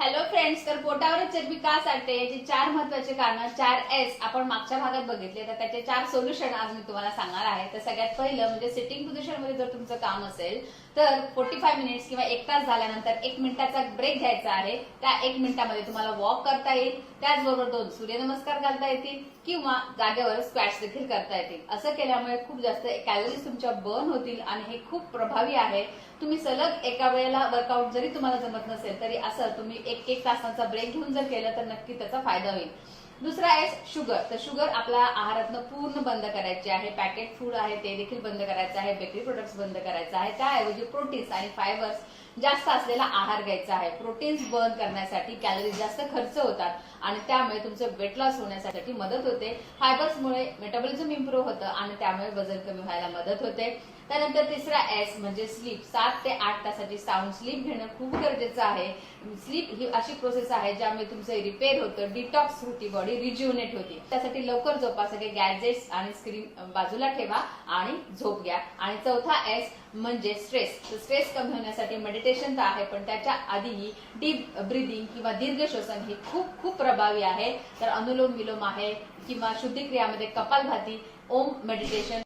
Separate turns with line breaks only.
Hello friends तर पोटावरच चरबी का साठते याचे चार महत्त्वाचे कारण चार एस आपण मागच्या भागात बघितले तर त्याचे चार सोल्युशन आज मी तुम्हाला सांगणार आहे. तर सगळ्यात पहिलं म्हणजे सिटिंग पोझिशनमध्ये जर तुमचं काम असेल तर फोर्टी फाय मिनिट्स किंवा एक तास झाल्यानंतर एक मिनिटाचा ब्रेक घ्यायचा आहे. त्या एक मिनिटामध्ये तुम्हाला वॉक करता येईल. त्याचबरोबर दोन सूर्यनमस्कार घालता येतील किंवा जागेवर स्क्वॅश देखील करता येतील. असं केल्यामुळे खूप जास्त कॅलरीज तुमच्या बर्न होतील आणि हे खूप प्रभावी आहे. तुम्ही सलग एका वेळेला वर्कआउट जरी तुम्हाला जमत नसेल तरी असं तुम्ही एक एक तासाचा ब्रेक घेऊन जर केलं तर नक्की त्याचा फायदा होईल. दुसरा आहे शुगर तर शुगर आपल्या आहारातनं पूर्ण बंद करायची आहे. पॅकेट फूड आहे ते देखील बंद करायचं आहे. बेकरी प्रोडक्ट्स बंद करायचं आहे. त्याऐवजी प्रोटीन्स आणि फायबर्स जास्त असलेला आहार घ्यायचा आहे. प्रोटीन्स बर्न करण्यासाठी कॅलरीज जास्त खर्च होतात आणि त्यामुळे तुमचं वेट लॉस होण्यासाठी मदत होते. फायबर्समुळे मेटाबॉलिझम इम्प्रूव्ह होतं आणि त्यामुळे वजन कमी व्हायला मदत होते. त्यानंतर तिसरा एस म्हणजे स्लीप सात ते आठ तासाची साऊंड स्लीप घेणं खूप गरजेचं आहे. स्लीप ही अशी प्रोसेस आहे ज्यामुळे तुमचं रिपेअर होतं डिटॉक्स होती बॉडी रिज्युनेट होती. त्यासाठी लवकर झोपा गॅजेट्स आणि स्क्रीन बाजूला ठेवा आणि झोप घ्या. आणि चौथा एस म्हणजे स्ट्रेस स्ट्रेस कमी होण्यासाठी मेडिटेशन तर आहे पण त्याच्या आधीही डीप ब्रिदिंग किंवा दीर्घ श्वसन हे खूप खूप प्रभावी आहे. तर अनुलोम विलोम आहे किंवा शुद्धिक्रियामध्ये कपालभाती ओम मेडिटेशन